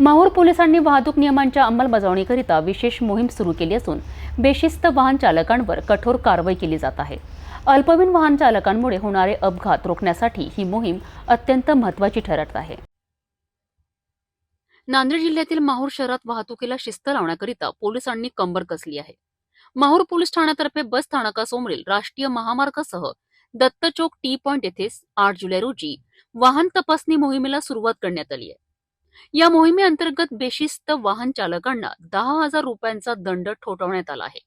माहूर पोलिसांनी वाहतूक नियमांच्या अंमलबजावणीकरिता विशेष मोहीम सुरू केली असून बेशिस्त वाहन चालकांवर कठोर कारवाई केली जात आहे. अल्पवयीन वाहन चालकांमुळे होणारे अपघात रोखण्यासाठी ही मोहीम अत्यंत महत्त्वाची ठरत आहे. नांदेड जिल्ह्यातील माहूर शहरात वाहतुकीला शिस्त लावण्याकरिता पोलिसांनी कंबर कसली आहे. माहूर पोलीस ठाण्यातर्फे बस स्थानकासमोरील राष्ट्रीय महामार्गासह दत्त चौक टी पॉइंट येथे आठ जुलै रोजी वाहन तपासणी मोहिमेला सुरुवात करण्यात आली आहे. या मोहिमेअंतर्गत बेशिस्त वाहन चालकांना दहा हजार रुपयांचा दंड ठोठवण्यात आला आहे.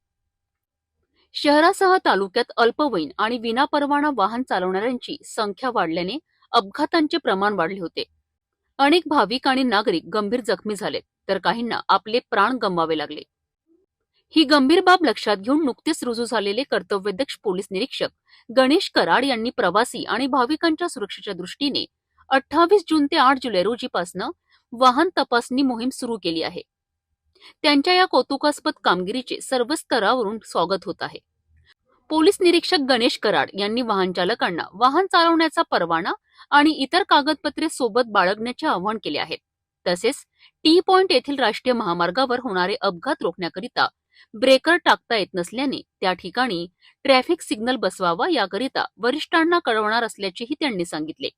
शहरासह तालुक्यात अल्पवयीन आणि विनापरवाना वाहन चालवणाऱ्यांची संख्या वाढल्याने अपघातांचे प्रमाण वाढले होते. अनेक भाविक आणि नागरिक गंभीर जखमी झाले तर काहींना आपले प्राण गमवावे लागले. ही गंभीर बाब लक्षात घेऊन नुकतेच रुजू झालेले कर्तव्यदक्ष पोलीस निरीक्षक गणेश कराड यांनी प्रवासी आणि भाविकांच्या सुरक्षेच्या दृष्टीने अठ्ठावीस जून ते आठ जुलै रोजीपासनं वाहन तपासणी मोहीम सुरू केली आहे. त्यांच्या या कौतुकास्पद कामगिरीचे सर्व स्तरावरून स्वागत होत आहे. पोलीस निरीक्षक गणेश कराड यांनी वाहन चालकांना वाहन चालवण्याचा परवाना आणि इतर कागदपत्रे सोबत बाळगण्याचे आवाहन केले आहे. तसेच टी पॉइंट येथील राष्ट्रीय महामार्गावर होणारे अपघात रोखण्याकरिता ब्रेकर टाकता येत नसल्याने त्या ठिकाणी ट्रॅफिक सिग्नल बसवावा याकरिता वरिष्ठांना कळवणार असल्याचेही त्यांनी सांगितले.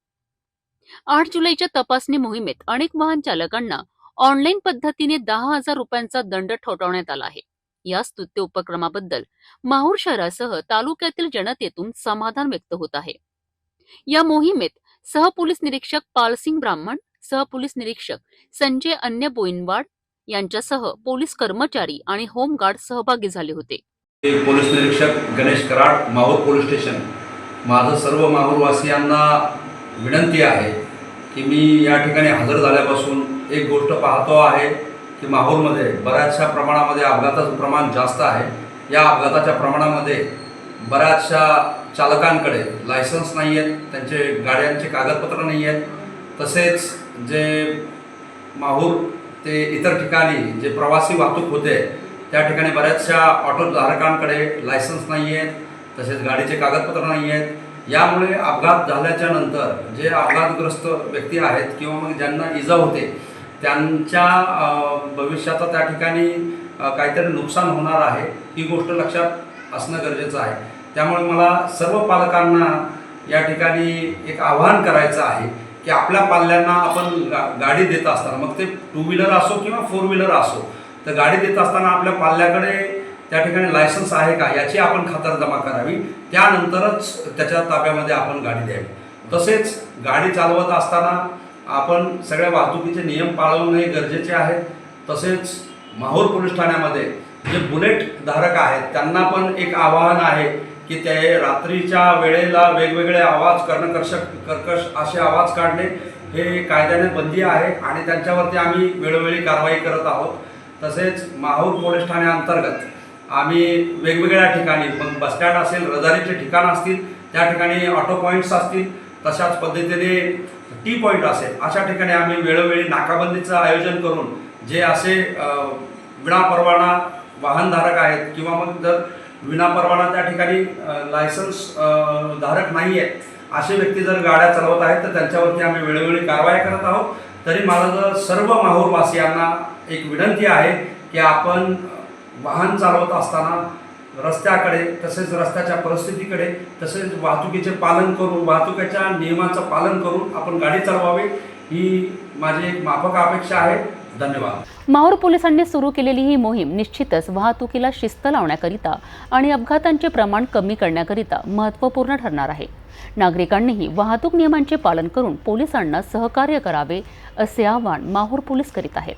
आठ जुलैच्या तपासणी मोहिमेत अनेक वाहन चालकांना ऑनलाईन पद्धतीने दहा हजार रुपयांचा दंड ठोठावण्यात आला आहे. या स्तुत्य उपक्रमाबद्दल माहूर शहरासह तालुक्यातील जनतेतून समाधान व्यक्त होत आहे. या मोहिमेत सहपोलीस निरीक्षक पालसिंग ब्राह्मण सहपोलीस निरीक्षक संजय अन्य बोईनवाड यांच्यासह पोलीस कर्मचारी आणि होमगार्ड सहभागी झाले होते. पोलीस निरीक्षक गणेश कराड माहूर पोलीस स्टेशन. माझं सर्व माहूरवासियांना विनंती आहे की मी या ठिकाणी हजर झाल्यापासून एक गोष्ट पाहतो आहे की माहूरमध्ये बऱ्याचशा प्रमाणामध्ये अपघाताचं प्रमाण जास्त आहे. या अपघाताच्या प्रमाणामध्ये बऱ्याचशा चालकांकडे लायसन्स नाही आहेत त्यांचे गाड्यांचे कागदपत्र नाही आहेत. तसेच जे माहूर ते इतर ठिकाणी जे प्रवासी वाहतूक होते त्या ठिकाणी बऱ्याचशा ऑटोधारकांकडे लायसन्स नाही आहेत. तसेच गाडीचे कागदपत्र नाही आहेत. यामुळे अपघात झाल्याच्यानंतर जे अपघातग्रस्त व्यक्ती आहेत किंवा मग ज्यांना इजा होते त्यांच्या भविष्याचा त्या ठिकाणी काहीतरी नुकसान होणार आहे ही गोष्ट लक्षात असणं गरजेचं आहे. त्यामुळे मला सर्व पालकांना या ठिकाणी एक आवाहन करायचं आहे की आपल्या पाल्यांना आपण गा गाडी देत असताना मग ते टू व्हीलर असो किंवा फोर व्हीलर असो तर गाडी देत असताना आपल्या पाल्याकडे त्या ठिकाणी लायसन्स आहे का याची आपण खातरजमा करावी. त्यानंतरच त्याच्या ताब्यामध्ये आपण गाडी द्यावी. तसेच गाडी चालवत असताना आपण सगळ्या वाहतुकीचे नियम पाळवणे गरजेचे आहेत तसेच माहूर पोलीस ठाण्यामध्ये जे बुलेट धारक आहेत त्यांना पण एक आवाहन आहे की ते रात्रीच्या वेळेला वेगवेगळे आवाज कर्णकर्षक कर्कश असे आवाज काढणे हे कायद्याने बंदी आहे आणि त्यांच्यावरती आम्ही वेळोवेळी कारवाई करत आहोत. तसेच माहूर पोलीस ठाण्याअंतर्गत आम्ही वेगवेगळ्या ठिकाणी मग बसस्टँड असेल रजारीचे ठिकाण असतील त्या ठिकाणी ऑटो पॉईंट्स असतील तशाच पद्धतीने टी पॉईंट असेल अशा ठिकाणी आम्ही वेळोवेळी नाकाबंदीचं आयोजन करून जे असे विनापरवाना वाहनधारक आहेत किंवा मग जर विनापरवाना त्या ठिकाणी लायसन्स धारक नाही आहेत असे व्यक्ती जर गाड्या चालवत आहेत तर त्यांच्यावरती आम्ही वेळोवेळी कारवाई करत आहोत. तरी मला जर सर्व माहूरवासियांना एक विनंती आहे की आपण वाहन चालवत असताना रस्त्याकडे तसेच रस्त्याच्या परिस्थितीकडे तसेच वाहतुकीचे पालन करून वाहतुकीच्या नियमाचं पालन करून आपण गाडी चालवावी ही माझी एक माफक अपेक्षा आहे. धन्यवाद. माहूर पोलिसांनी सुरू केलेली ही मोहीम निश्चितच वाहतुकीला शिस्त लावण्याकरिता आणि अपघातांचे प्रमाण कमी करण्याकरिता महत्त्वपूर्ण ठरणार आहे. नागरिकांनीही वाहतूक नियमांचे पालन करून पोलिसांना सहकार्य करावे असे आवाहन माहूर पोलीस करीत आहेत.